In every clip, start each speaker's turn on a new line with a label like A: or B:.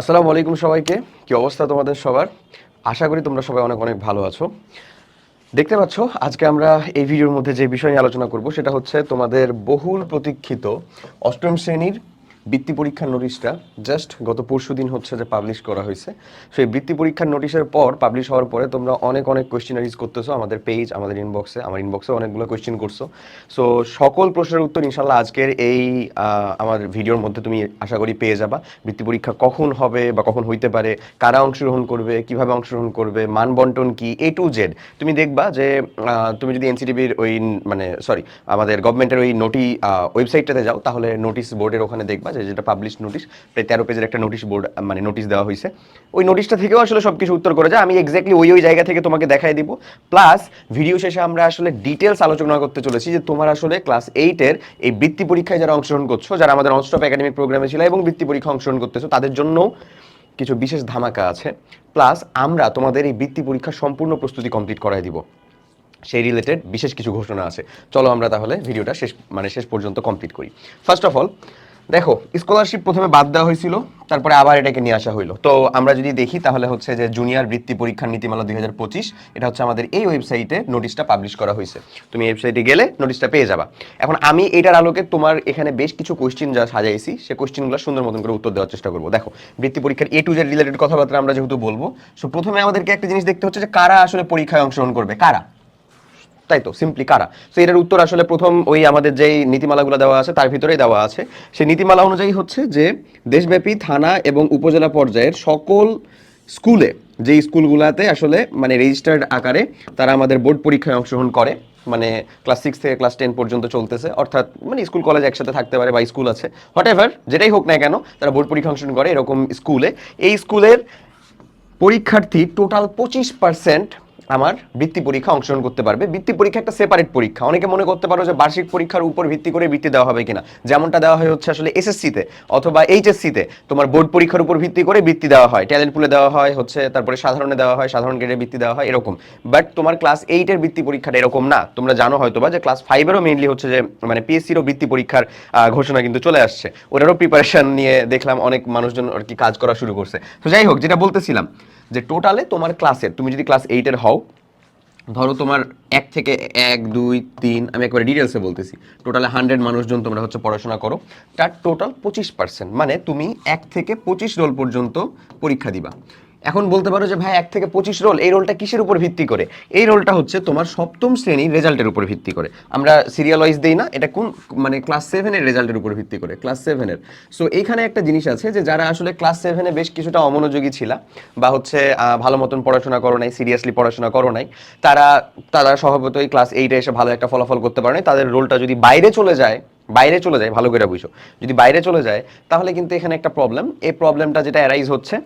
A: আসসালামু আলাইকুম সবাইকে। কি অবস্থা তোমাদের সবার? আশা করি তোমরা সবাই অনেক অনেক ভালো আছো। দেখতে পাচ্ছ, আজকে আমরা এই ভিডিওর মধ্যে যে বিষয় নিয়ে আলোচনা করব, সেটা হচ্ছে তোমাদের বহুল প্রতীক্ষিত অষ্টম শ্রেণির বৃত্তি পরীক্ষার নোটিশটা জাস্ট গত পরশু দিন হচ্ছে যে পাবলিশ করা হয়েছে। সেই বৃত্তি পরীক্ষার নোটিশের পর পাবলিশ হওয়ার পরে তোমরা অনেক অনেক কোয়েশ্চেনারিজ করতেছো আমাদের পেজ আমাদের ইনবক্সে আমার ইনবক্সে অনেকগুলো কোয়েশ্চেন করছ। সো সকল প্রশ্নের উত্তর ইনশাল্লাহ আজকের এই আমার ভিডিওর মধ্যে তুমি আশা করি পেয়ে যাবা। বৃত্তি পরীক্ষা কখন হবে বা কখন হইতে পারে, কারা অংশগ্রহণ করবে, কীভাবে অংশগ্রহণ করবে, মান বন্টন কি এ টু জেড তুমি দেখবা যে তুমি যদি এনসিটিভির ওই মানে সরি আমাদের গভর্নমেন্টের ওই নোটি ওয়েবসাইটটাতে যাও, তাহলে নোটিশ বোর্ডের ওখানে দেখবা যেটা পাবলিশ নোটিশ প্রায় তেরো পেজের একটা নোটিশ বোর্ড মানে নোটিশ দেওয়া হয়েছে। ওই নোটিশটা থেকেও আসলে সব কিছু উত্তর করে যায়। আমি এক্স্যাক্টলি ওই ওই জায়গা থেকে তোমাকে দেখাই দিব। প্লাস ভিডিও শেষে আমরা আসলে ডিটেলস আলোচনা করতে চলেছি যে তোমার আসলে ক্লাস এইটের এই বৃত্তি পরীক্ষায় যারা অংশগ্রহণ করছ, যারা আমাদের অনস্টপ একাডেমিক প্রোগ্রামে ছিল এবং বৃত্তি পরীক্ষা অংশগ্রহণ করতেছো, তাদের জন্য কিছু বিশেষ ধামাকা আছে। প্লাস আমরা তোমাদের এই বৃত্তি পরীক্ষার সম্পূর্ণ প্রস্তুতি কমপ্লিট করাই দিব। সেই রিলেটেড বিশেষ কিছু ঘোষণা আছে। চলো আমরা তাহলে ভিডিওটা শেষ মানে শেষ পর্যন্ত কমপ্লিট করি। ফার্স্ট অফ অল দেখো স্কলারশিপ প্রথমে বাদ দেওয়া হয়েছিল, তারপরে আবার এটাকে নিয়ে আসা হইল। তো আমরা যদি দেখি, তাহলে হচ্ছে যে জুনিয়র বৃত্তি পরীক্ষার নীতিমালা দুই হাজার পঁচিশ, এটা হচ্ছে আমাদের এই ওয়েবসাইটে নোটিশটা পাবলিশ করা হয়েছে। তুমি ওয়েবসাইটে গেলে নোটিশটা পেয়ে যাবা। এখন আমি এটার আলোকে তোমার এখানে বেশ কিছু কোয়েশ্চেন যা সাজাইছি, সে কোয়েশ্চেনগুলো সুন্দর মতন করে উত্তর দেওয়ার চেষ্টা করব। দেখো, বৃত্তি পরীক্ষার এ টু জেড রিলেটেড কথাবার্তা আমরা যেহেতু বলব সো প্রথমে আমাদেরকে একটা জিনিস দেখতে হচ্ছে যে কারা আসলে পরীক্ষায় অংশগ্রহণ করবে, কারা? তাই তো? সিম্পলি কারা? তো এটার উত্তর আসলে প্রথম ওই আমাদের যেই নীতিমালাগুলো দেওয়া আছে, তার ভিতরেই দেওয়া আছে। সেই নীতিমালা অনুযায়ী হচ্ছে যে, দেশব্যাপী থানা এবং উপজেলা পর্যায়ের সকল স্কুলে যে স্কুলগুলোতে আসলে মানে রেজিস্টার্ড আকারে তারা আমাদের বোর্ড পরীক্ষায় অংশগ্রহণ করে মানে ক্লাস সিক্স থেকে ক্লাস টেন পর্যন্ত চলতেছে। অর্থাৎ মানে স্কুল কলেজ একসাথে থাকতে পারে বা স্কুল আছে। হোয়াট এভার যেটাই হোক না কেন, তারা বোর্ড পরীক্ষা অংশগ্রহণ করে এরকম স্কুলে এই স্কুলের পরীক্ষার্থী টোটাল পঁচিশ পার্সেন্ট আমার বৃত্তি পরীক্ষা অংশগ্রহণ করতে পারবে। বৃত্তি পরীক্ষা একটা সেপারেট পরীক্ষা। অনেকে মনে করতে পারো যে বার্ষিক পরীক্ষার উপর ভিত্তি করে বৃত্তি দেওয়া হবে কিনা। যেমনটা দেওয়া হয় হচ্ছে আসলে এসএসসিতে অথবা এইচএসসিতে তোমার বোর্ড পরীক্ষার উপর ভিত্তি করে বৃত্তি দেওয়া হয়। ট্যালেন্ট পুলে দেওয়া হয়, হচ্ছে তারপরে সাধারণে দেওয়া হয়, সাধারণ গ্রেডে বৃত্তি দেওয়া হয়, এরকম। বাট তোমার ক্লাস এইটের বৃত্তি পরীক্ষাটা এরকম না। তোমরা জানো হয়তো বা যে ক্লাস ফাইভেরও মেইনলি হচ্ছে যে মানে পিএসসিরও বৃত্তি পরীক্ষার ঘোষণা কিন্তু চলে আসছে। ওটারও প্রিপারেশন নিয়ে দেখলাম অনেক মানুষজন আর কি কাজ করা শুরু করছে। তো যাই হোক, যেটা বলতেছিলাম যে টোটালে তোমার ক্লাসের তুমি যদি ক্লাস এইটের হও, ধরো তোমার এক থেকে এক, দুই, তিন, আমি একবার ডিটেলসে বলতেছি টোটালে হান্ড্রেড মানুষজন তোমরা হচ্ছে পড়াশোনা করো, তার টোটাল পঁচিশ পার্সেন্ট মানে তুমি এক থেকে পঁচিশ রোল পর্যন্ত পরীক্ষা দিবা। এখন বলতে পারো যে, ভাই, এক থেকে পঁচিশ রোল, এই রোলটা কিসের উপর ভিত্তি করে? এই রোলটা হচ্ছে তোমার সপ্তম শ্রেণির রেজাল্টের উপর ভিত্তি করে। আমরা সিরিয়াল ওয়াইজ দেই না, এটা কোন মানে ক্লাস সেভেনের রেজাল্টের উপর ভিত্তি করে ক্লাস সেভেনের সো এইখানে একটা জিনিস আছে যে, যারা আসলে ক্লাস সেভেনে বেশ কিছুটা অমনোযোগী ছিল, বা হচ্ছে ভালো মতন পড়াশোনা করো নাই সিরিয়াসলি পড়াশোনা করো নাই, তারা তারা স্বভাবতই ক্লাস এইটে এসে ভালো একটা ফলাফল করতে পারে নাই। তাদের রোলটা যদি বাইরে চলে যায়, বাইরে চলে যায়, ভালো করে বুঝো, যদি বাইরে চলে যায়, তাহলে কিন্তু এখানে একটা প্রবলেম এই প্রবলেমটা যেটা অ্যারাইজ হচ্ছে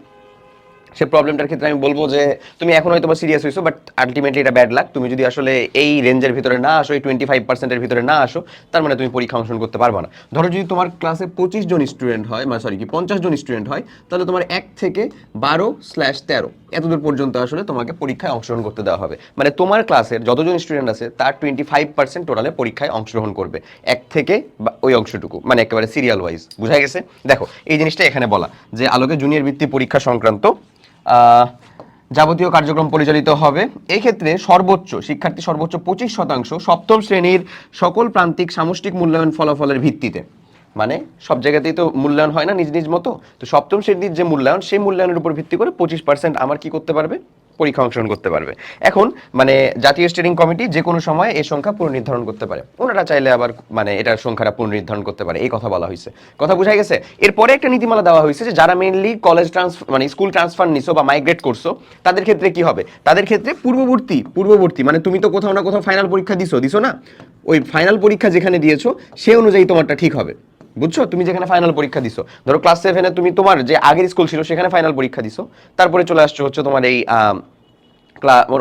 A: সে প্রবলেমটার ক্ষেত্রে আমি বলব যে তুমি এখন হয়তো সিরিয়াস হয়েছো বাট আলটিমেটলি এটা ব্যাড লাক তুমি যদি আসলে এই রেঞ্জের ভিতরে না আসো, এই টোয়েন্টি ফাইভ পার্সেন্টের ভিতরে না আসো, তার মানে তুমি পরীক্ষা অংশগ্রহণ করতে পারবে না। ধরো যদি তোমার ক্লাসে পঁচিশ জন স্টুডেন্ট হয় মানে সরি কি, পঞ্চাশ জন স্টুডেন্ট হয়, তাহলে তোমার এক থেকে বারো স্ল্যাশ তেরো, এতদূর পর্যন্ত আসলে তোমাকে পরীক্ষায় অংশগ্রহণ করতে দেওয়া হবে। মানে তোমার ক্লাসের যতজন স্টুডেন্ট আছে, তার টোয়েন্টি ফাইভ পার্সেন্ট টোটালে পরীক্ষায় অংশগ্রহণ করবে। এক থেকে ওই অংশটুকু মানে একেবারে সিরিয়াল ওয়াইজ বুঝা গেছে? দেখো, এই জিনিসটা এখানে বলা যে আলোকে জুনিয়র বৃত্তি পরীক্ষা সংক্রান্ত যাবতীয় কার্যক্রম পরিচালিত হবে। এই ক্ষেত্রে সর্বোচ্চ, শিক্ষার্থী সর্বোচ্চ পঁচিশ শতাংশ সপ্তম শ্রেণির সকল প্রান্তিক সামষ্টিক মূল্যায়ন ফলাফলের ভিত্তিতে। মানে সব জায়গাতেই তো মূল্যায়ন হয় না নিজ নিজ মতো। তো সপ্তম শ্রেণির যে মূল্যায়ন, সেই মূল্যায়নের উপর ভিত্তি করে পঁচিশ পার্সেন্ট আমার কি করতে পারবে? পরীক্ষা অংশগ্রহণ করতে পারবে। এখন মানে জাতীয় স্টিয়ারিং কমিটি যে কোনো সময় এই সংখ্যা পুনর্নির্ধারণ করতে পারে। ওনারা চাইলে আবার মানে এটার সংখ্যাটা পুনর্নির্ধারণ করতে পারে। এই কথা বলা হয়েছে। কথা বোঝা গেছে? এরপরে একটা নীতিমালা দেওয়া হয়েছে যে, যারা মেইনলি কলেজ ট্রান্সফার মানে স্কুল ট্রান্সফার নিছো বা মাইগ্রেট করছ, তাদের ক্ষেত্রে কি হবে? তাদের ক্ষেত্রে পূর্ববর্তী পূর্ববর্তী মানে তুমি তো কোথাও না কোথাও ফাইনাল পরীক্ষা দিছো দিছো না? ওই ফাইনাল পরীক্ষা যেখানে দিয়েছ, সে অনুযায়ী তোমারটা ঠিক হবে। বুঝছ? তুমি যেখানে ফাইনাল পরীক্ষা দিছো। ধরো ক্লাস সেভেনে তুমি তোমার যে আগের স্কুল ছিল, সেখানে ফাইনাল পরীক্ষা দিছো। তারপরে চলে আসছো হচ্ছে তোমার এই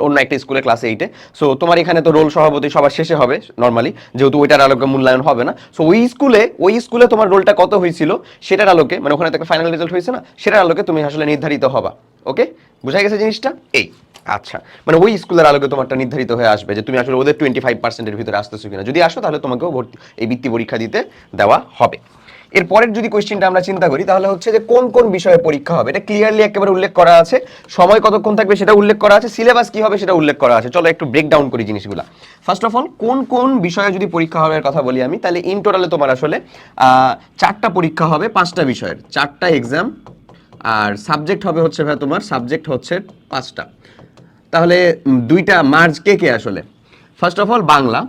A: অন্য একটা স্কুলে ক্লাস এইটে সো তোমার এখানে তো রোল সভাপতি সবার শেষে হবে নর্মালি যেহেতু ওইটার আলোকে মূল্যায়ন হবে না। সো ওই স্কুলে ওই স্কুলে তোমার রোলটা কত হয়েছিল, সেটার আলোকে মানে ওখানে তো ফাইনাল রেজাল্ট হয়েছে না, সেটার আলোকে তুমি আসলে নির্ধারিত হবা ওকে বুঝা গেছে জিনিসটা? এই আচ্ছা। মানে ওই স্কুলের আলোকে তোমারটা নির্ধারিত হয়ে আসবে যে তুমি আসলে ওদের টোয়েন্টি ফাইভ পার্সেন্টের ভিতরে আসতেছো কিনা। যদি আসো তাহলে তোমাকেও ভর্তি, এই বৃত্তি পরীক্ষা দিতে দেওয়া হবে। এরপরের যদি কোয়েশ্চেনটা আমরা চিন্তা করি, তাহলে হচ্ছে যে কোন কোন বিষয়ে পরীক্ষা হবে? এটা ক্লিয়ারলি একেবারে উল্লেখ করা আছে। সময় কতক্ষণ থাকবে সেটা উল্লেখ করা আছে। সিলেবাস কি হবে সেটা উল্লেখ করা আছে। চলো একটু ব্রেক ডাউন করি জিনিসগুলো। ফার্স্ট অফ অল কোন কোন বিষয়ে যদি পরীক্ষা হবে কথা বলি আমি, তাহলে ইন টোটালে তোমার আসলে চারটা পরীক্ষা হবে পাঁচটা বিষয়ের। চারটা এক্সাম আর সাবজেক্ট হবে হচ্ছে ভাই তোমার সাবজেক্ট হচ্ছে পাঁচটা। তাহলে দুইটা মার্জ কে কে আসলে? First of all Bangla.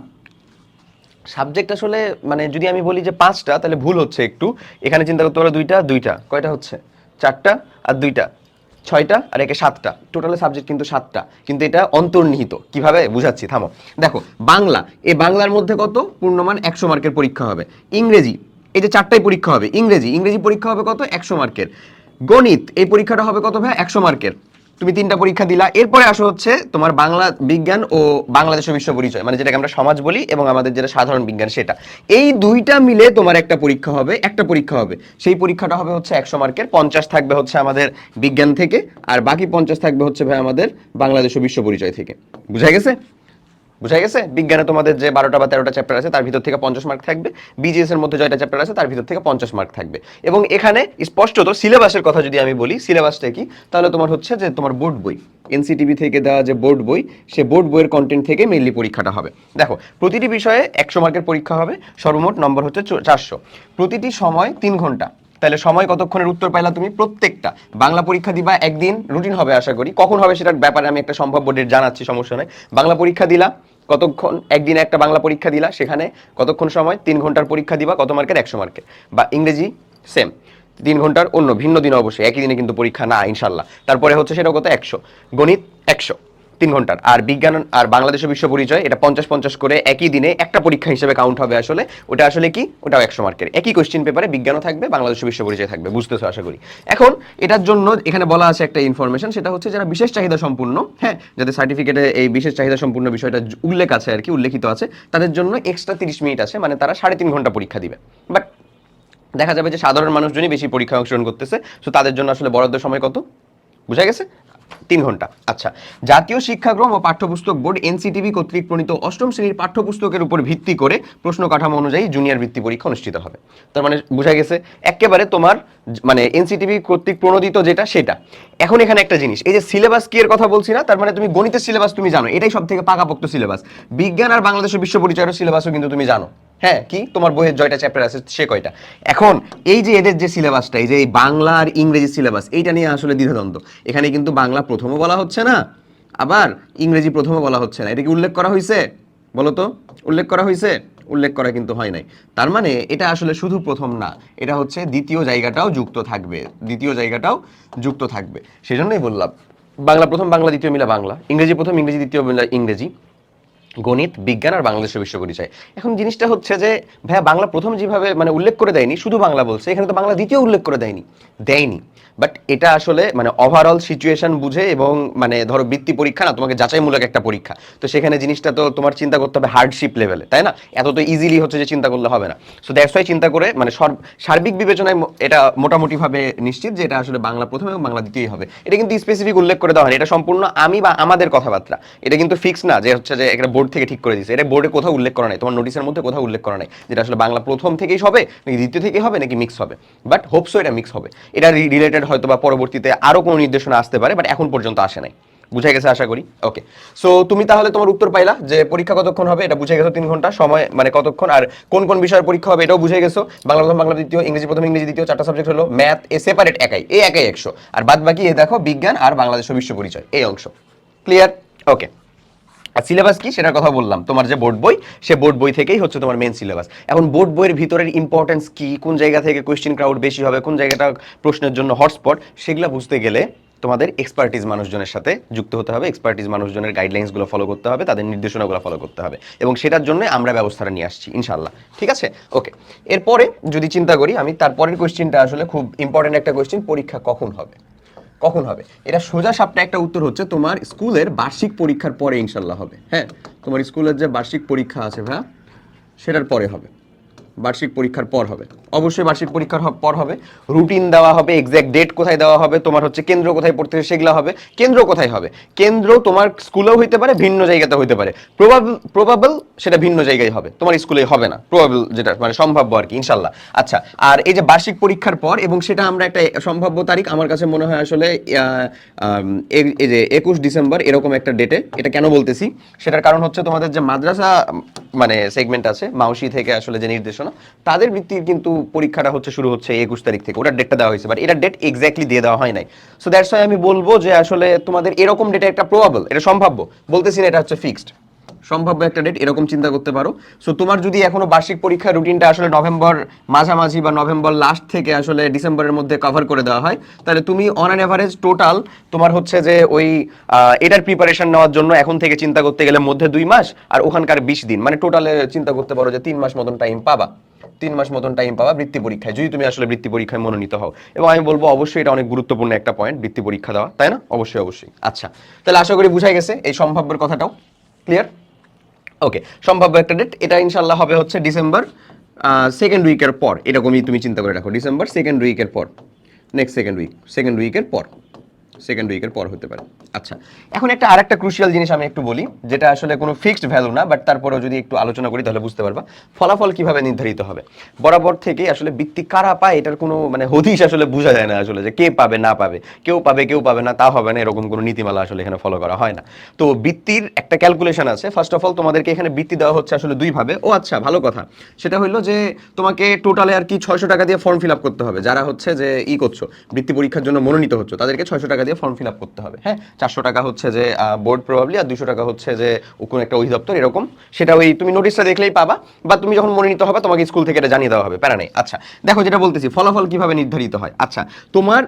A: Subject আসলে মানে যদি আমি বলি যে পাঁচটা, তাহলে ভুল হচ্ছে একটু। এখানে চিন্তা করতে পারো দুইটা দুইটা। কয়টা হচ্ছে? চারটা আর দুইটা। ছয়টা আর একে সাতটা। টোটাল সাবজেক্ট কিন্তু সাতটা। কিন্তু এটা অন্তর্নিহিত। কীভাবে? বুঝাচ্ছি, থামো। দেখো, বাংলা। এই বাংলার মধ্যে কত? পূর্ণমান একশো মার্কের পরীক্ষা হবে। ইংরেজি। এই যে চারটাই পরীক্ষা হবে। ইংরেজি। ইংরেজি পরীক্ষা হবে কত? একশো মার্কের। গণিত। এই পরীক্ষাটা হবে কত ভাই? একশো মার্কের। তুমি তিনটা পরীক্ষা দিলা, এরপরে আসো হচ্ছে তোমার বাংলা বিজ্ঞান ও বাংলাদেশের বিশ্ব পরিচয় মানে যেটাকে আমরা সমাজ বলি এবং আমাদের যেটা সাধারণ বিজ্ঞান সেটা। এই দুইটা মিলে তোমার একটা পরীক্ষা হবে, একটা পরীক্ষা হবে। সেই পরীক্ষাটা হবে হচ্ছে একশো মার্কের, পঞ্চাশ থাকবে হচ্ছে আমাদের বিজ্ঞান থেকে, আর বাকি পঞ্চাশ থাকবে হচ্ছে ভাই আমাদের বাংলাদেশ বিশ্ব পরিচয় থেকে। বুঝা গেছে? বুঝা গেছে? বিজ্ঞানে তোমাদের যে বারোটা বা তেরোটা চ্যাপ্টার আছে, তার ভিতর থেকে পঞ্চাশ মার্ক থাকবে। বিজিএস এর মধ্যে জয়টা চ্যাপ্টার আছে, তার ভিতর থেকে পঞ্চাশ মার্ক থাকবে। এবং এখানে স্পষ্টত সিলেবাসের কথা যদি আমি বলি সিলেবাসটা কি? তাহলে তোমার হচ্ছে যে তোমার বোর্ড বই এনসিটিভি থেকে দেওয়া যে বোর্ড বই, সে বোর্ড বইয়ের কন্টেন্ট থেকে মেনলি পরীক্ষাটা হবে। দেখো, প্রতিটি বিষয়ে একশো মার্কের পরীক্ষা হবে, সর্বমোট নম্বর হচ্ছে চারশো। প্রতিটি সময় তিন ঘণ্টা। তাহলে সময় কতক্ষণের উত্তর পাইলা তুমি? প্রত্যেকটা। বাংলা পরীক্ষা দিবা, একদিন রুটিন হবে আশা করি। কখন হবে সেটার ব্যাপারে আমি একটা সম্ভাব্য ডেট জানাচ্ছি, সমস্যা নাই। বাংলা পরীক্ষা দিলা কতক্ষণ একদিনে একটা বাংলা পরীক্ষা দিলা, সেখানে কতক্ষণ সময়? তিন ঘণ্টার পরীক্ষা দিবা, কত মার্কের? একশো মার্কের। বা ইংরেজি সেম তিন ঘণ্টার অন্য ভিন্ন দিন অবশ্যই, একই দিনে কিন্তু পরীক্ষা না, ইনশাল্লাহ। তারপরে হচ্ছে সেটা কত? একশো। গণিত, একশো। তিন ঘণ্টার। আর বিজ্ঞান আর বাংলাদেশের বিশ্ব পরিচয়, এটা পঞ্চাশ পঞ্চাশ করে একই দিনে একটা পরীক্ষা হিসেবে কাউন্ট হবে আসলে। ওটা আসলে কি? ওটাও একশো মার্কের একই কোশ্চেন পেপারে বিজ্ঞানও থাকবে, বাংলাদেশের বিশ্ব পরিচয় থাকবে। বুঝতেছো আশা করি। এখন এটার জন্য এখানে বলা আছে একটা ইনফরমেশন সেটা হচ্ছে যারা বিশেষ চাহিদা সম্পূর্ণ হ্যাঁ যাদের সার্টিফিকেটে এই বিশেষ চাহিদা সম্পূর্ণ বিষয়টা উল্লেখ আছে আর কি, উল্লেখিত আছে, তাদের জন্য এক্সট্রা তিরিশ মিনিট আছে মানে তারা সাড়ে তিন ঘণ্টা পরীক্ষা দিবে। বাট দেখা যাবে যে সাধারণ মানুষজনই বেশি পরীক্ষায় অংশগ্রহণ করতেছে সো তাদের জন্য আসলে বরাদ্দ সময় কত? বুঝা গেছে? তিন ঘণ্টা। আচ্ছা জাতীয় শিক্ষাক্রম ও পাঠ্যপুস্তক বোর্ড এনসিটিভি কর্তৃক প্রণীত অষ্টম শ্রেণির পাঠ্যপুস্তকের উপর ভিত্তি করে প্রশ্ন কাঠামো অনুযায়ী জুনিয়র বৃত্তি পরীক্ষা অনুষ্ঠিত হবে। তার মানে বুঝা গেছে একেবারে তোমার মানে এনসিটিভি কর্তৃক প্রণোদিত যেটা সেটা। এখন এখানে একটা জিনিস, এই যে সিলেবাস কি এর কথা বলছি না, তার মানে তুমি গণিতের সিলেবাস তুমি জানো, এটাই সব থেকে পাকাপোক্ত সিলেবাস। বিজ্ঞান আর বাংলাদেশের বিশ্ব পরিচয়ের সিলেবাসও কিন্তু তুমি জানো। হ্যাঁ কি? তোমার বইয়ের জয়টা চ্যাপ্টার আছে, সে কয়টা? এখন, এই যে এদের যে সিলেবাসটা, এই যে বাংলা আর ইংরেজি সিলেবাস, এইটা নিয়ে আসলে দ্বিধাদ্বন্দ্ব। এখানে কিন্তু বাংলা প্রথমও বলা হচ্ছে না, আবার ইংরেজি প্রথমও বলা হচ্ছে না। এটা কি উল্লেখ করা হয়েছে বলো তো। উল্লেখ করা হয়েছে উল্লেখ করা কিন্তু হয় নাই। তার মানে এটা আসলে শুধু প্রথম না, এটা হচ্ছে দ্বিতীয় জায়গাটাও যুক্ত থাকবে। দ্বিতীয় জায়গাটাও যুক্ত থাকবে। সেজন্যই বললাম, বাংলা প্রথম, বাংলা, দ্বিতীয় মিলা বাংলা। ইংরেজি প্রথম, ইংরেজি, দ্বিতীয় মিলা ইংরেজি। গণিত, বিজ্ঞান আর বাংলাদেশের বিশ্ব পরিচয় এখন জিনিসটা হচ্ছে যে, ভাইয়া বাংলা প্রথম যেভাবে মানে উল্লেখ করে দেয়নি, শুধু বাংলা বলছে, এখানে তো বাংলা দ্বিতীয় উল্লেখ করে দেয়নি দেয়নি। বাট এটা আসলে মানে ওভারঅল সিচুয়েশন বুঝে এবং মানে ধরো বৃত্তি পরীক্ষা না, তোমাকে যাচাইমূলক একটা পরীক্ষা। তো সেখানে জিনিসটা তো তোমার চিন্তা করতে হবে হার্ডশিপ লেভেলে তাই না? এত তো ইজিলি হচ্ছে যে চিন্তা করলে হবে না। সো দ্যাটস ওয়াই চিন্তা করে মানে সর্ব- সার্বিক বিবেচনায় এটা মোটামুটিভাবে নিশ্চিত যে এটা আসলে বাংলা প্রথমে এবং বাংলা দ্বিতীয় হবে। এটা কিন্তু স্পেসিফিক উল্লেখ করে দেওয়া হয় এটা সম্পূর্ণ আমি বা আমাদের কথাবার্তা। এটা কিন্তু ফিক্স না যে হচ্ছে যে একটা বোর্ড থেকে ঠিক করে দিয়েছে। এটা বোর্ডে কোথাও উল্লেখ করা নাই। তোমার নোটিশের মধ্যে কোথাও উল্লেখ করা নাই যেটা আসলে বাংলা প্রথম থেকেই হবে নাকি দ্বিতীয় থেকে হবে, নাকি মিক্স হবে। বাট হোপসো এটা মিক্স হবে। এটা রিলেটেড হয়তো বা পরবর্তীতে আরও কোনো নির্দেশনা আসতে পারে বাট এখন পর্যন্ত আসে নাই। বুঝে গেছে আশা করি? ওকে সো তুমি তাহলে তোমার উত্তর পাইলা যে পরীক্ষা কতক্ষণ হবে, এটা বুঝে গেছো তিন ঘণ্টা, সময় মানে কতক্ষণ, আর কোন কোন বিষয়ের পরীক্ষা হবে এটাও বুঝে গেছো। বাংলা প্রথম, বাংলা দ্বিতীয়, ইংরেজি প্রথম, ইংরেজি দ্বিতীয়, চারটা সাবজেক্ট হলো ম্যাথ এ সেপারেট একাই। এ একাই একশো। আর বাদ বাকি এ দেখো বিজ্ঞান আর বাংলাদেশ বিশ্ব পরিচয়, এই অংশ। ক্লিয়ার ওকে আর সিলেবাস কি? সেটার কথা বললাম। তোমার যে বোর্ড বই, সে বোর্ড বই থেকেই হচ্ছে তোমার মেন সিলেবাস এখন বোর্ড বইয়ের ভিতরের ইম্পর্টেন্স কি? কোন জায়গা থেকে কোয়েশ্চেন ক্রাউড বেশি হবে? কোন জায়গাটা প্রশ্নের জন্য হটস্পট সেগুলো বুঝতে গেলে তোমাদের এক্সপার্টিস মানুষজনের সাথে যুক্ত হতে হবে। এক্সপার্টিস মানুষজনের গাইডলাইন্সগুলো ফলো করতে হবে। তাদের নির্দেশনাগুলো ফলো করতে হবে। এবং সেটার জন্য আমরা ব্যবস্থাটা নিয়ে আসছি ইনশাল্লাহ ঠিক আছে? ওকে এরপরে যদি চিন্তা করি, আমি তারপরের কোয়েশ্চেনটা আসলে খুব ইম্পর্টেন্ট একটা কোয়েশ্চেন পরীক্ষা কখন হবে? কখন হবে? এটা সোজা সাপটা একটা উত্তর হচ্ছে তোমার স্কুলের বার্ষিক পরীক্ষার পরে ইনশাল্লাহ হবে। হ্যাঁ তোমার স্কুলের যে বার্ষিক পরীক্ষা আছে ভাইয়া, সেটার পরে হবে। বার্ষিক পরীক্ষার পর হবে। অবশ্যই বার্ষিক পরীক্ষার পর হবে। রুটিন দেওয়া হবে এক্স্যাক্ট ডেট কোথায় দেওয়া হবে, তোমার হচ্ছে কেন্দ্র কোথায় পড়তে হবে, সেগুলো হবে। কেন্দ্র কোথায় হবে? কেন্দ্র তোমার স্কুলেও হইতে পারে, ভিন্ন জায়গাতে হইতে পারে। প্রবাবল প্রবাবল সেটা ভিন্ন জায়গায় হবে, তোমার স্কুলে হবে না। প্রবাবল যেটা মানে সম্ভাব্য আর কি, ইনশাল্লাহ। আচ্ছা আর এই যে বার্ষিক পরীক্ষার পর, এবং সেটা আমরা একটা সম্ভাব্য তারিখ, আমার কাছে মনে হয় আসলে এই- যে একুশ ডিসেম্বর, এরকম একটা ডেটে এটা কেন বলতেছি? সেটার কারণ হচ্ছে তোমাদের যে মাদ্রাসা মানে সেগমেন্ট আছে, মাউসি থেকে আসলে যে নির্দেশনা তাদের ভিত্তির কিন্তু পরীক্ষাটা হচ্ছে শুরু হচ্ছে একুশ তারিখ থেকে। ওটার ডেটটা দেওয়া হয়েছে বাট এটা ডেট এক্স্যাক্টলি দিয়ে দেওয়া হয় নাই। সো দ্যাটস ওয়াই আমি বলব যে আসলে তোমাদের এরকম ডেটা একটা প্রবাবল এটা সম্ভাব্য। বলতেছি না এটা হচ্ছে ফিক্সড সম্ভাব্য একটা ডেট এরকম চিন্তা করতে পারো। সো তোমার যদি এখনও বার্ষিক পরীক্ষার রুটিনটা আসলে নভেম্বর মাঝামাঝি বা নভেম্বর লাস্ট থেকে আসলে ডিসেম্বরের মধ্যে কভার করে দেওয়া হয়, তাহলে তুমি অন অ্যান এভারেজ টোটাল তোমার হচ্ছে যে ওই এটার প্রিপারেশন নেওয়ার জন্য এখন থেকে চিন্তা করতে গেলে মধ্যে দুই মাস আর ওখানকার বিশ দিন। মানে টোটালে চিন্তা করতে পারো যে তিন মাস মতন টাইম পাবা। তিন মাস মতন টাইম পাবা বৃত্তি পরীক্ষায়, যদি তুমি আসলে বৃত্তি পরীক্ষায় মনোনীত হও। এবং আমি বলব অবশ্যই এটা অনেক গুরুত্বপূর্ণ একটা পয়েন্ট বৃত্তি পরীক্ষা দেওয়া, তাই না? অবশ্যই অবশ্যই। আচ্ছা তাহলে আশা করি বুঝাই গেছে এই সম্ভাব্যের কথাটাও। ক্লিয়ার ওকে সম্ভাব্য একটা ডেট এটা ইনশাল্লাহ হবে হচ্ছে ডিসেম্বর সেকেন্ড উইকের পর। এরকমই তুমি চিন্তা করে রাখো ডিসেম্বর সেকেন্ড উইকের পর। নেক্সট সেকেন্ড উইক সেকেন্ড উইকের পর। সেকেন্ড উইকের পর হতে পারে। আচ্ছা এখন একটা আরেকটা ক্রুশিয়াল জিনিস আমি একটু বলি, যেটা আসলে কোনো ফিক্সড ভ্যালু না বাট তারপরেও যদি একটু আলোচনা করি তাহলে বুঝতে পারবা, ফলাফল কীভাবে নির্ধারিত হবে। বরাবর থেকে আসলে বৃত্তি কারা পায়, এটার কোনো মানে হদিশ আসলে বোঝা যায় না আসলে, যে কে পাবে, না পাবে, কেউ পাবে কেউ পাবে না, তা হবে না, এরকম কোনো নীতিমালা আসলে এখানে ফলো করা হয় না। তো বৃত্তির একটা ক্যালকুলেশন আছে ফার্স্ট অফ অল তোমাদেরকে এখানে বৃত্তি দেওয়া হচ্ছে আসলে দুইভাবে ও আচ্ছা ভালো কথা। সেটা হলো যে তোমাকে টোটালে আর কি ছয়শো টাকা দিয়ে ফর্ম ফিল আপ করতে হবে, যারা হচ্ছে যে ই করছ, বৃত্তি পরীক্ষার জন্য মনোনীত হচ্ছে, তাদেরকে ছয়শো টাকা দিয়ে ফর্ম ফিল আপ করতে হবে হ্যাঁ? চারশো টাকা হচ্ছে যে বোর্ড প্রবাবলি আর দুশো টাকা হচ্ছে যে কোনো একটা অধিদপ্তর, এরকম। সেটা ওই তুমি নোটিশটা দেখলেই পাবা, বা তুমি যখন মনোনীত হবে, তোমাকে স্কুল থেকে এটা জানিয়ে দেওয়া হবে, প্যারা নেই। আচ্ছা দেখো যেটা বলতেছি, ফলাফল কীভাবে নির্ধারিত হয়। আচ্ছা তোমার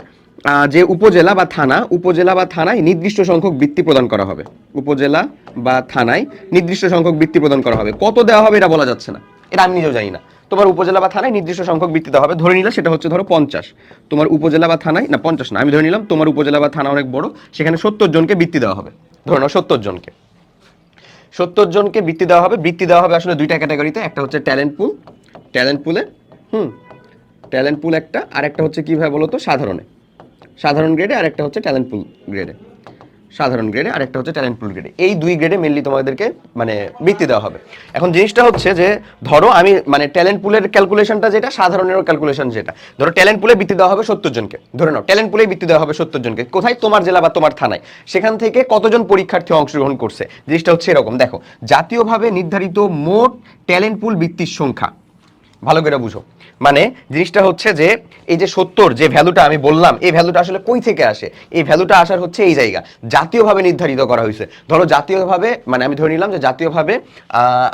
A: যে উপজেলা বা থানা, উপজেলা বা থানায় নির্দিষ্ট সংখ্যক বৃত্তি প্রদান করা হবে। উপজেলা বা থানায় নির্দিষ্ট সংখ্যক বৃত্তি প্রদান করা হবে। কত দেওয়া হবে এটা বলা যাচ্ছে না। এটা আমি নিজেও জানি না। তোমার উপজেলা বা থানায় নির্দিষ্ট সংখ্যক বৃত্তি দেওয়া হবে। ধরে নিলে সেটা হচ্ছে ধরো পঞ্চাশ। তোমার উপজেলা বা থানায় না, পঞ্চাশ না, আমি ধরে নিলাম তোমার উপজেলা বা থানা অনেক বড়, সেখানে সত্তর জনকে বৃত্তি দেওয়া হবে। ধরে নাও সত্তর জনকে। সত্তর জনকে বৃত্তি দেওয়া হবে। বৃত্তি দেওয়া হবে আসলে দুইটা ক্যাটাগরিতে, একটা হচ্ছে ট্যালেন্ট পুল ট্যালেন্ট পুলে হুম ট্যালেন্ট পুল একটা আর একটা হচ্ছে কীভাবে বলো তো সাধারণে। সাধারণ গ্রেডে আর একটা হচ্ছে ট্যালেন্ট পুল গ্রেডে সাধারণ গ্রেডে আর একটা হচ্ছে ট্যালেন্ট পুল গ্রেডে এই দুই গ্রেডে মেনলি তোমাদেরকে মানে বৃত্তি দেওয়া হবে। এখন জিনিসটা হচ্ছে যে, ধরো আমি মানে ট্যালেন্ট পুলের ক্যালকুলেশনটা যেটা সাধারণের ক্যালকুলেশন যেটা। ধরো ট্যালেন্ট পুলে বৃত্তি দেওয়া হবে সত্তর জনকে। ধরে নাও ট্যালেন্ট পুলে বৃত্তি দেওয়া হবে সত্তর জনকে। কোথায়? তোমার জেলা বা তোমার থানায়। সেখান থেকে কতজন পরীক্ষার্থী অংশগ্রহণ করছে? জিনিসটা হচ্ছে এরকম। দেখো, জাতীয়ভাবে নির্ধারিত মোট ট্যালেন্ট পুল বৃত্তির সংখ্যা। ভালো করে বুঝো। মানে জিনিসটা হচ্ছে যে এই যে সত্তর, যে ভ্যালুটা আমি বললাম, এই ভ্যালুটা আসলে কই থেকে আসে? এই ভ্যালুটা আসার হচ্ছে এই জায়গা। জাতীয়ভাবে নির্ধারিত করা হয়েছে। ধরো জাতীয়ভাবে মানে আমি ধরে নিলাম যে জাতীয়ভাবে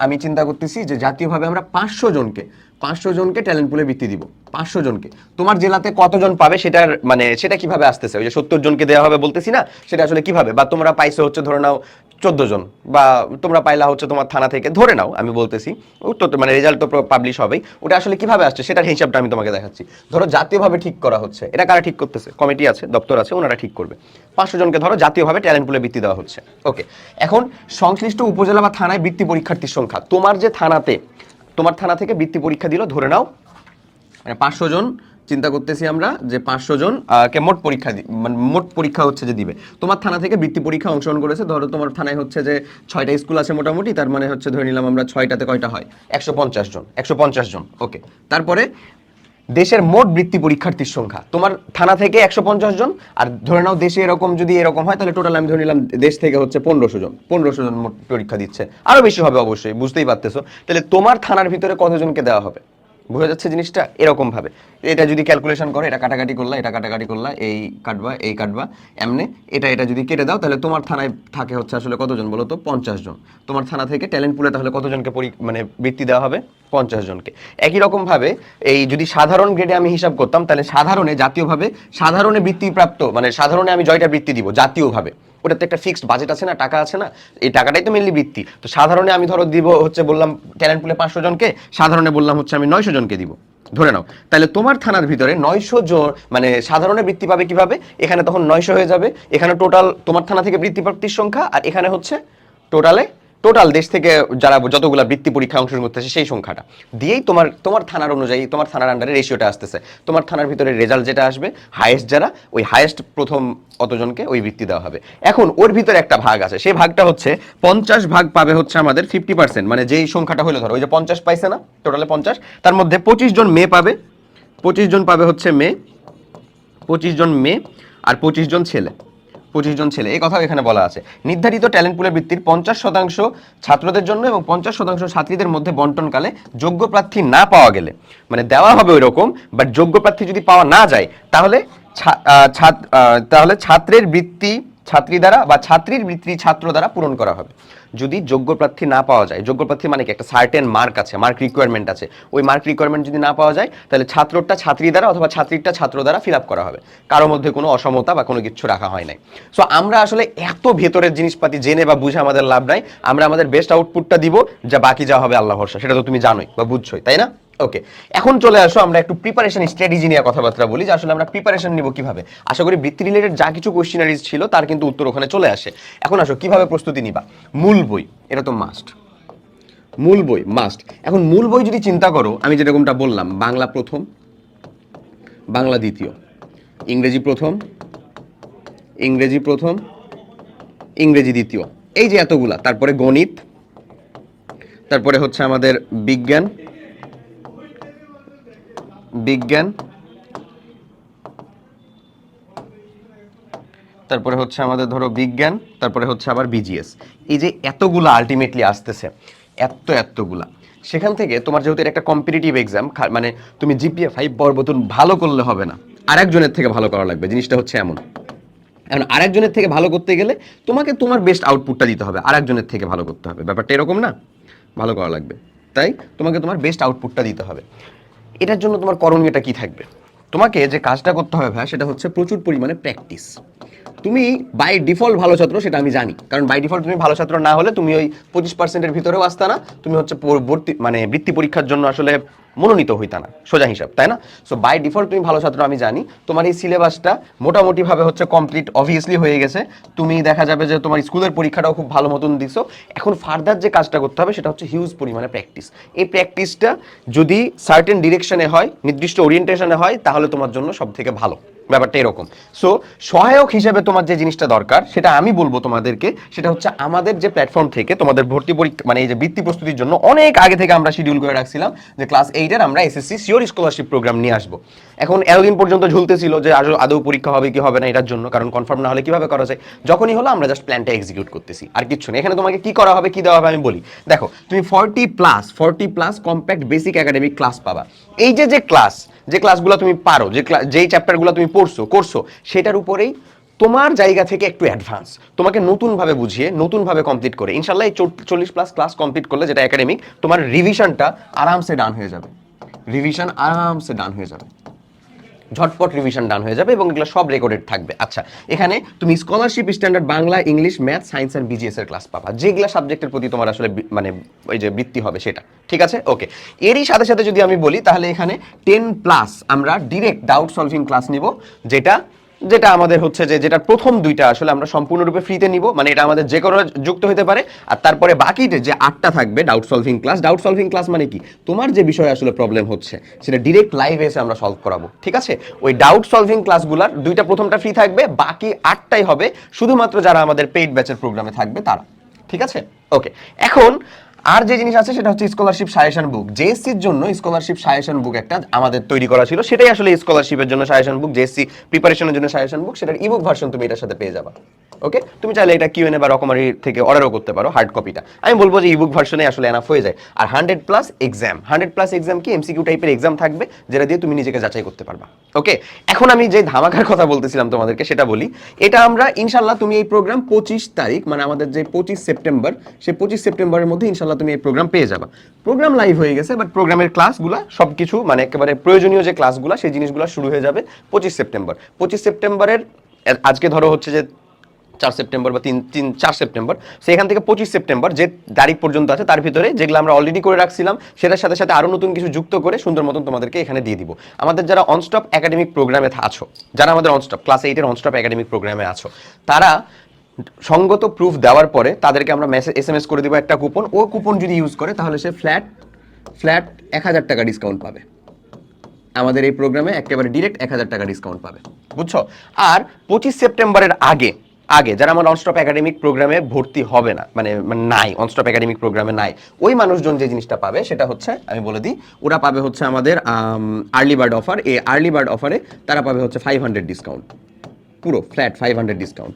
A: আমি চিন্তা করতেছি যে জাতীয়ভাবে আমরা পাঁচশো জনকে পাঁচশো জনকে ট্যালেন্ট পুলে বৃত্তি দিব। পাঁচশো জনকে। তোমার জেলাতে কতজন পাবে সেটার মানে সেটা কীভাবে আসতেছে? ওই যে সত্তর জনকে দেওয়া হবে বলতেছি না? সেটা আসলে কীভাবে? বা তোমরা পাইছো হচ্ছে ধরে নাও চোদ্দ জন বা তোমরা পাইলা হচ্ছে তোমার থানা থেকে, ধরে নাও, আমি বলতেছি। উত্তর মানে রেজাল্ট তো পাবলিশ হবেই। ওটা আসলে কীভাবে আসছে সেটার হিসাবটা আমি তোমাকে দেখাচ্ছি। ধরো জাতীয়ভাবে ঠিক করা হচ্ছে। এটা কারা ঠিক করতেছে? কমিটি আছে, দপ্তর আছে, ওনারা ঠিক করবে। পাঁচশো জনকে ধরো জাতীয়ভাবে ট্যালেন্ট পুলে বৃত্তি দেওয়া হচ্ছে। ওকে এখন সংশ্লিষ্ট উপজেলা বা থানায় বৃত্তি পরীক্ষার্থীর সংখ্যা। তোমার যে থানাতে, তোমার থানা থেকে বৃত্তি পরীক্ষা দিল, ধরে নাও মানে পাঁচশো জন চিন্তা করতেছি আমরা যে পাঁচশো জন কে মোট পরীক্ষা মানে মোট পরীক্ষা হচ্ছে যে দিবে। তোমার থানা থেকে বৃত্তি পরীক্ষা অংশগ্রহণ করেছে। ধরো তোমার থানায় হচ্ছে যে ছয়টা স্কুল আছে মোটামুটি, তার মানে হচ্ছে ধরে নিলাম আমরা ছয়টাতে কয়টা হয়? একশো পঞ্চাশ জন, একশো পঞ্চাশ জন, ওকে। তারপরে দেশের মোট বৃত্তি পরীক্ষার্থীর সংখ্যা, তোমার থানা থেকে একশো পঞ্চাশ জন, আর ধরে নাও দেশে এরকম যদি এরকম হয়, তাহলে টোটাল আমি ধরে নিলাম দেশ থেকে হচ্ছে পনেরোশো জন পনেরোশো জন মোট পরীক্ষা দিচ্ছে। আরও বেশি হবে অবশ্যই, বুঝতেই পারতেছো। তাহলে তোমার থানার ভিতরে কতজনকে দেওয়া হবে? বোঝা যাচ্ছে জিনিসটা এরকমভাবে। এটা যদি ক্যালকুলেশন করো, এটা কাটাকাটি করলা, এটা কাটাকাটি করলা, এই কাটবা এই কাটবা, এমনি, এটা এটা যদি কেটে দাও, তাহলে তোমার থানায় থাকে হচ্ছে আসলে কতজন বলো তো? পঞ্চাশ জন। তোমার থানা থেকে ট্যালেন্ট পুলে তাহলে কতজনকে পরি মানে বৃত্তি দেওয়া হবে? পঞ্চাশ জনকে। একই রকমভাবে এই যদি সাধারণ গ্রেডে আমি হিসাব করতাম, তাহলে সাধারণে, জাতীয়ভাবে সাধারণে বৃত্তি প্রাপ্ত মানে সাধারণে আমি জয়টা বৃত্তি দিব, জাতীয়ভাবে। ওটাতে একটা ফিক্সড বাজেট আছে না, টাকা আছে না, এই টাকাটাই তো মেনলি বৃত্তি। তো সাধারণে আমি ধরো দিব হচ্ছে বললাম ট্যালেন্ট পুলে পাঁচশো জনকে, সাধারণে বললাম হচ্ছে আমি নয়শো জনকে দিব। ধরে নাও, তাহলে তোমার থানার ভিতরে নয়শো জন মানে সাধারণে বৃত্তি পাবে কীভাবে? এখানে তখন নয়শো হয়ে যাবে, এখানে টোটাল তোমার থানা থেকে বৃত্তি প্রাপ্তির সংখ্যা, আর এখানে হচ্ছে টোটালে টোটাল দেশ থেকে যারা যতগুলা বৃত্তি পরীক্ষা অংশগ্রহণ করতেছে সেই সংখ্যাটা। দিয়েই তোমার তোমার থানার অনুযায়ী, তোমার থানার আন্ডারে রেশিওটা আসতেছে। তোমার থানার ভিতরে রেজাল্ট যেটা আসবে হায়েস্ট যারা, ওই হায়েস্ট প্রথম অতজনকে ওই বৃত্তি দেওয়া হবে। এখন ওর ভিতরে একটা ভাগ আছে, সেই ভাগটা হচ্ছে পঞ্চাশ ভাগ পাবে হচ্ছে আমাদের ফিফটি পার্সেন্ট মানে যেই সংখ্যাটা হলো ধরো, ওই যে পঞ্চাশ পাইছে না টোটালে পঞ্চাশ, তার মধ্যে পঁচিশ জন মেয়ে পাবে, পঁচিশ জন পাবে হচ্ছে মেয়ে, পঁচিশ জন মেয়ে আর পঁচিশ জন ছেলে। পঁচিশ জন ছেলে। এই কথাও এখানে বলা আছে। নির্ধারিত ট্যালেন্ট পুলের বৃত্তির পঞ্চাশ শতাংশ ছাত্রদের জন্য এবং পঞ্চাশ শতাংশ ছাত্রীদের মধ্যে বন্টনকালে যোগ্য প্রার্থী না পাওয়া গেলে। মানে দেওয়া হবে ওই রকম বাট যোগ্য প্রার্থী যদি পাওয়া না যায়, তাহলে তাহলে ছাত্রের বৃত্তি ছাত্রী দ্বারা বা ছাত্রীর বৃত্তি ছাত্র দ্বারা পূরণ করা হবে। যদি যোগ্য প্রার্থী না পাওয়া যায়, যোগ্য প্রার্থী মানে কি? একটা সার্টেন মার্ক আছে মার্ক রিকোয়ারমেন্ট আছে। ওই মার্ক রিকোয়ারমেন্ট যদি না পাওয়া যায়, তাহলে ছাত্রটা ছাত্রী দ্বারা অথবা ছাত্রীরটা ছাত্র দ্বারা ফিল আপ করা হবে। কারও মধ্যে কোনো অসমতা বা কোনো কিছু রাখা হয় নাই। সো আমরা আসলে এত ভেতরের জিনিসপাতি জেনে বা বুঝে আমাদের লাভ নাই। আমরা আমাদের বেস্ট আউটপুটটা দিব, যা বাকি যা হবে আল্লাহ ভরসা। সেটা তো তুমি জানোই বা বুঝছোই, তাই না? ওকে এখন চলে আসো, আমরা একটু প্রিপারেশন স্ট্র্যাটেজি নিয়ে কথাবার্তা বলি, যে আসলে আমরা প্রিপারেশন নিব কীভাবে। আশা করি বৃত্তি রিলেটেড যা কিছু কোশ্চেনারিজ ছিল, তার কিন্তু উত্তর ওখানে চলে আসে। এখন আসো, কীভাবে প্রস্তুতি নিবা? মূল বই, এটা তো মাস্ট মূল বই মাস্ট এখন মূল বই যদি চিন্তা করো, আমি যেরকমটা বললাম, বাংলা প্রথম, বাংলা দ্বিতীয়। ইংরেজি প্রথম ইংরেজি প্রথম, ইংরেজি দ্বিতীয়। এই যে এতগুলা, তারপরে গণিত, তারপরে হচ্ছে আমাদের বিজ্ঞান বিজ্ঞান। তারপরে হচ্ছে আমাদের ধরো বিজ্ঞান, তারপরে হচ্ছে আবার বিজিএস এই যে এতগুলা আলটিমেটলি আসতেছে এত এতগুলা সেখান থেকে তোমার যেহেতু একটা কম্পিটিটিভ এক্সাম মানে তুমি জিপিএ ফাইভ বরবতুন ভালো করলে হবে না। আরেকজনের থেকে ভালো করা লাগবে, জিনিসটা হচ্ছে এমন। এখন আরেকজনের থেকে ভালো করতে গেলে তোমাকে তোমার বেস্ট আউটপুটটা দিতে হবে, আরেকজনের থেকে ভালো করতে হবে। ব্যাপারটা এরকম না, ভালো করা লাগবে। তাই তোমাকে তোমার বেস্ট আউটপুটটা দিতে হবে। এটার জন্য তোমার করণীয়টা কি থাকবে? তোমাকে যে কাজটা করতে হবে ভাই, সেটা হচ্ছে প্রচুর পরিমাণে প্র্যাকটিস তুমি বাই ডিফল্ট ভালো ছাত্র, সেটা আমি জানি। কারণ বাই ডিফল্ট তুমি ভালো ছাত্র না হলে তুমি ওই পঁচিশ পার্সেন্টের ভিতরেও আসতা না। তুমি হচ্ছে পরবর্তী মানে বৃত্তি পরীক্ষার জন্য আসলে মনোনীত হইতা না, সোজা হিসাব, তাই না? সো বাই ডিফল্ট তুমি ভালো ছাত্র, আমি জানি। তোমার এই সিলেবাসটা মোটামুটিভাবে হচ্ছে কমপ্লিট অবভিয়াসলি হয়ে গেছে। তুমি দেখা যাবে যে তোমার স্কুলের পরীক্ষাটাও খুব ভালো মতন দিছো। এখন ফার্দার যে কাজটা করতে হবে, সেটা হচ্ছে হিউজ পরিমাণে প্র্যাকটিস এই প্র্যাকটিসটা যদি সার্টেন ডিরেকশনে হয়, নির্দিষ্ট ওরিয়েন্টেশনে হয়, তাহলে তোমার জন্য সব থেকে ভালো। ব্যাপারটা এরকম। সো সহায়ক হিসেবে তোমার যে জিনিসটা দরকার, সেটা আমি বলব তোমাদেরকে, সেটা হচ্ছে আমাদের যে প্ল্যাটফর্ম থেকে তোমাদের ভর্তি পরীক্ষা মানে এই যে বৃত্তি প্রস্তুতির জন্য অনেক আগে থেকে আমরা শিডিউল করে রাখছিলাম যে ক্লাস এইটের আমরা এসএসসি সিওর স্কলারশিপ প্রোগ্রাম নিয়ে আসব। এখন এতদিন পর্যন্ত ঝুলতেছিল যে আদৌ আদৌ পরীক্ষা হবে কি হবে না এটার জন্য, কারণ কনফার্ম না হলে কীভাবে করা যায়? যখনই হলো আমরা জাস্ট প্ল্যানটা এক্সিকিউট করতেছি, আর কিচ্ছু নেই। এখানে তোমাকে কি করা হবে, কি দেওয়া হবে আমি বলি। দেখো, তুমি forty plus forty plus compact basic academic class পাবা। এই যে যে ক্লাস যে ক্লাসগুলো তুমি পারো, যে যেই চ্যাপ্টারগুলো তুমি পড়ছো, করছ, সেটার উপরেই তোমার জায়গা থেকে একটু অ্যাডভান্স তোমাকে নতুনভাবে বুঝিয়ে, নতুনভাবে কমপ্লিট করে, ইনশাল্লাহ এই চল্লিশ প্লাস ক্লাস কমপ্লিট করলে যেটা একাডেমিক তোমার রিভিশনটা আরামসে ডান হয়ে যাবে। রিভিশন আরামসে ডান হয়ে যাবে। ঝটপট রিভিশন ডান হয়ে যাবে এবং এগুলো সব রেকর্ডেড থাকবে। আচ্ছা এখানে তুমি scholarship standard Bangla, English math science and BGS এর ক্লাস পাবা। যেগুলো সাবজেক্টের প্রতি তোমার আসলে মানে ওই যে বৃত্তি হবে সেটা। ঠিক আছে? ওকে এরই সাথে সাথে যদি আমি বলি, তাহলে এখানে টেন প্লাস আমরা ডিরেক্ট ডাউট সলভিং ক্লাস নিব, যেটা যেটা আমাদের হচ্ছে যে যেটা প্রথম দুইটা আসলে আমরা সম্পূর্ণরূপে ফ্রিতে নিব মানে এটা আমাদের যে কোনো যুক্ত হতে পারে। আর তারপরে বাকি যে- আটটা থাকবে doubt solving class doubt solving class মানে কি? তোমার যে বিষয়ে আসলে প্রবলেম হচ্ছে, সেটা ডিরেক্ট লাইভ এসে আমরা সলভ করাবো, ঠিক আছে? ওই ডাউট সলভিং ক্লাসগুলোর দুইটা প্রথমটা ফ্রি থাকবে, বাকি আটটাই হবে শুধুমাত্র যারা আমাদের পেইড ব্যাচের প্রোগ্রামে থাকবে তারা, ঠিক আছে? ওকে এখন আর যে জিনিস আছে সেটা হচ্ছে স্কলারশিপ সাজেশন বুক জেএসসির জন্য স্কলারশিপ সাজেশন বুক একটা আমাদের তৈরি করা ছিল। সেটাই আসলে স্কলারশিপের জন্য সাজেশন বুক জেএসসি প্রিপারেশনের জন্য সাজেশন বুক সেটার ইবুক ভার্সন তুমি এটার সাথে পেয়ে যাবা। ওকে তুমি চাইলে এটা কিউএনএ বা রকমারি থেকে অর্ডারও করতে পারো হার্ড কপিটা আমি বলব যে ইবুক ভার্সনে আসলে এনাফ হয়ে যায়। আর hundred plus exam hundred plus exam কি এমসিকিউ টাইপের এক্সাম থাকবে, যেটা দিয়ে তুমি নিজেকে যাচাই করতে পারবা। ওকে এখন আমি যে ধামাকার কথা বলতেছিলাম তোমাদেরকে, সেটা বলি। এটা আমরা ইনশাল্লাহ তুমি এই প্রোগ্রাম পঁচিশ তারিখ মানে আমাদের যে পঁচিশ সেপ্টেম্বর, সেই পঁচিশ সেপ্টেম্বরের মধ্যে ইনশাল্লাহ তুমি এই প্রোগ্রাম পেয়ে যাবা। প্রোগ্রাম লাইভ হয়ে গেছে বাট প্রোগ্রামের ক্লাসগুলো সব কিছু মানে একেবারে প্রয়োজনীয় যে ক্লাসগুলো সেই জিনিসগুলো শুরু হয়ে যাবে পঁচিশ সেপ্টেম্বর পঁচিশ সেপ্টেম্বরের আজকে ধরো হচ্ছে যে চার সেপ্টেম্বর বা তিন তিন, চার সেপ্টেম্বর সেখান থেকে পঁচিশ সেপ্টেম্বর যে তারিখ পর্যন্ত আছে, তার ভিতরে যেগুলো আমরা অলরেডি করে রাখছিলাম, সেটার সাথে সাথে আরও নতুন কিছু যুক্ত করে সুন্দর মতন তোমাদেরকে এখানে দিয়ে দিব। আমাদের যারা অনস্টপ একাডেমিক প্রোগ্রামে আছো, যারা আমাদের অনস্টপ ক্লাস এইটের অনস্টপ একাডেমিক প্রোগ্রামে আছো, তারা সঙ্গত প্রুফ দেওয়ার পরে তাদেরকে আমরা মেসেজ এস এম এস করে দেবো একটা কুপন ও কুপন যদি ইউজ করে, তাহলে সে ফ্ল্যাট ফ্ল্যাট এক হাজার টাকা ডিসকাউন্ট পাবে। আমাদের এই প্রোগ্রামে একেবারে ডিরেক্ট এক হাজার টাকা ডিসকাউন্ট পাবে। বুঝছ? আর পঁচিশ সেপ্টেম্বরের আগে আগে যারা আমার অনস্টপ একাডেমিক প্রোগ্রামে ভর্তি হবে না মানে মানে নাই অনস্টপ একাডেমিক প্রোগ্রামে নাই, ওই মানুষজন যে জিনিসটা পাবে, সেটা হচ্ছে, আমি বলে দিই, ওরা পাবে হচ্ছে আমাদের আর্লি বার্ড অফার এই আর্লি বার্ড অফারে তারা পাবে হচ্ছে ফাইভ হান্ড্রেড ডিসকাউন্ট পুরো ফ্ল্যাট ফাইভ হান্ড্রেড ডিসকাউন্ট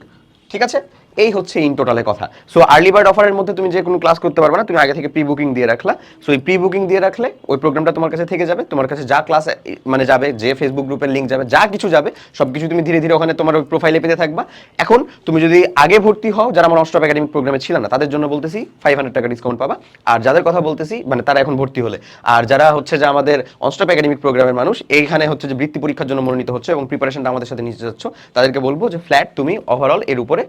A: ঠিক আছে? এই হচ্ছে ইন টোটালে কথা। সো আর্লি বার্ড অফারের মধ্যে তুমি যে কোনো ক্লাস করতে পারবে না, তুমি আগে থেকে প্রি বুকিং দিয়ে রাখলা। সো এই প্রি বুকিং দিয়ে রাখলে ওই প্রোগ্রামটা তোমার কাছে থেকে যাবে। তোমার কাছে যা ক্লাস মানে যাবে, যে ফেসবুক গ্রুপের লিঙ্ক যাবে, যা কিছু যাবে সব কিছু তুমি ধীরে ধীরে ওখানে তোমার ওই প্রোফাইলে পেতে থাকবা। এখন তুমি যদি আগে ভর্তি হও, যারা আমার অষ্টপ একাডেমিক প্রোগ্রামে ছিল না, তাদের জন্য বলতেছি ফাইভ হান্ড্রেড টাকা ডিসকাউন্ট পাবা। আর যাদের কথা বলতেছি মানে তারা এখন ভর্তি হলে। আর যারা হচ্ছে যে আমাদের অষ্টপ একাডেমিক প্রোগ্রামের মানুষ, এইখানে হচ্ছে যে বৃত্তি পরীক্ষার জন্য মনোনীত হচ্ছে এবং প্রিপারেশনটা আমাদের সাথে নিতে যাচ্ছ, তাদেরকে বলব যে ফ্ল্যাট তুমি ওভারঅল এর উপরে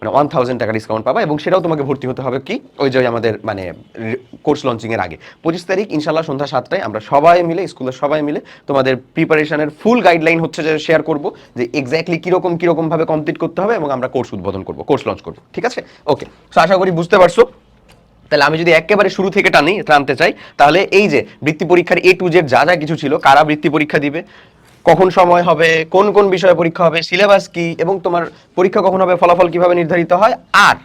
A: মানে ওয়ান থাউজেন্ড টাকা ডিসকাউন্ট পাবা এবং সেটাও তোমাকে ভর্তি হতে হবে কি? ওই যে আমাদের মানে কোর্স লঞ্চিং এর আগে। পঁচিশ তারিখ ইনশাল্লাহ সন্ধ্যা সাতটায় আমরা সবাই মিলে স্কুলের সবাই মিলে তোমাদের প্রিপারেশনের ফুল গাইডলাইন হচ্ছে যে শেয়ার করব যে এক্স্যাক্টলি কীরকম কীরকম ভাবে কমপ্লিট করতে হবে এবং আমরা কোর্স উদ্বোধন করব কোর্স লঞ্চ করব, ঠিক আছে? ওকে তো আশা করি বুঝতে পারছ। তাহলে আমি যদি একেবারে শুরু থেকে টানি, টানতে চাই, তাহলে এই যে বৃত্তি পরীক্ষার এ টু জেড যা যা কিছু ছিল, কারা বৃত্তি পরীক্ষা দিবে? কখন সময় হবে, কোন কোন বিষয়ে পরীক্ষা হবে সিলেবাস কি, এবং তোমার পরীক্ষা কখন হবে, ফলাফল কীভাবে নির্ধারিত হয়, আর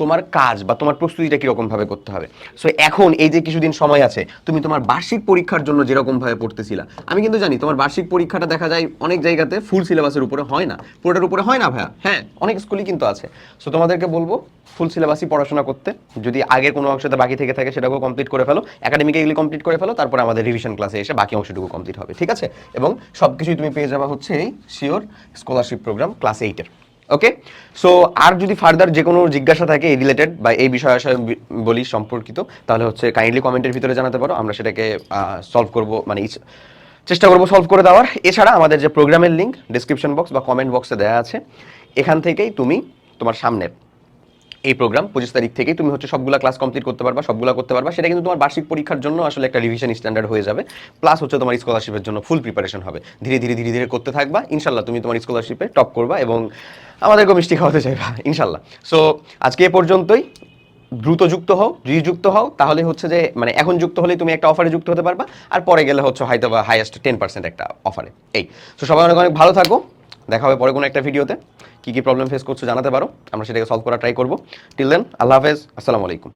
A: তোমার কাজ বা তোমার প্রস্তুতিটা কীরকম ভাবে করতে হবে? সো এখন এই যে কিছুদিন সময় আছে, তুমি তোমার বার্ষিক পরীক্ষার জন্য যেরকম ভাবে পড়তেছিলা। আমি কিন্তু জানি, তোমার বার্ষিক পরীক্ষাটা দেখা যায় অনেক জায়গাতে ফুল সিলেবাসের উপরে হয় না। পুরোটার উপরে হয় না ভাইয়া? হ্যাঁ অনেক স্কুলই কিন্তু আছে। সো তোমাদেরকে বলব ফুল সিলেবাসই পড়াশোনা করতে। যদি আগের কোনো অংশটা বাকি থেকে থাকে, সেটাকেও কমপ্লিট করে ফেলো। একাডেমিকে একাডেমিক্যালি কমপ্লিট করে ফেলো, তারপর আমাদের রিভিশন ক্লাসে এসে বাকি অংশটুকু কমপ্লিট হবে, ঠিক আছে? এবং সব কিছুই তুমি পেয়ে যাবা হচ্ছে এই শিওর স্কলারশিপ প্রোগ্রাম ক্লাস এইটের ওকে সো আর যদি ফার্দার যে কোনো জিজ্ঞাসা থাকে এই রিলেটেড বা এই বিষয় আশয় বলি সম্পর্কিত, তাহলে হচ্ছে কাইন্ডলি কমেন্টের ভিতরে জানাতে পারো। আমরা সেটাকে সলভ করব মানে চেষ্টা করব সলভ করে দেওয়ার। এছাড়া আমাদের যে প্রোগ্রামের লিঙ্ক ডিসক্রিপশন বক্স বা কমেন্ট বক্সে দেওয়া আছে, এখান থেকেই তুমি তোমার সামনে এই প্রোগ্রাম পঁচিশ তারিখ থেকে তুমি হচ্ছে সবগুলা ক্লাস কমপ্লিট করতে পারবা, সবগুলা করতে পারবা। সেটা কিন্তু তোমার বার্ষিক পরীক্ষার জন্য আসলে একটা রিভিশন স্ট্যান্ডার্ড হয়ে যাবে। প্লাস হচ্ছে তোমার স্কলারশিপের জন্য ফুল প্রিপারেশন হবে। ধীরে ধীরে ধীরে ধীরে করতে থাকবা। ইনশাল্লাহ তুমি তোমার স্কলারশিপে টপ করবা এবং আমাদেরকে মিষ্টি খাওয়াতে চাইবা ইনশাল্লাহ সো আজকে এ পর্যন্তই। দ্রুত যুক্ত হও যুক্ত হও। তাহলে হচ্ছে যে মানে এখন যুক্ত হলেই তুমি একটা অফারে যুক্ত হতে পারবা। আর পরে গেলে হচ্ছে হয়তো বা হাইয়েস্ট টেন পার্সেন্ট একটা অফারে এই। তো সবাই অনেক অনেক ভালো থাকো। দেখা হবে পরে কোনো একটা ভিডিওতে কি কী প্রবলেম ফেস করছ জানাতে পারো। আমরা সেটাকে সলভ করার ট্রাই করব। টিল দেন আল্লাহ হাফেজ, আসসালামু আলাইকুম।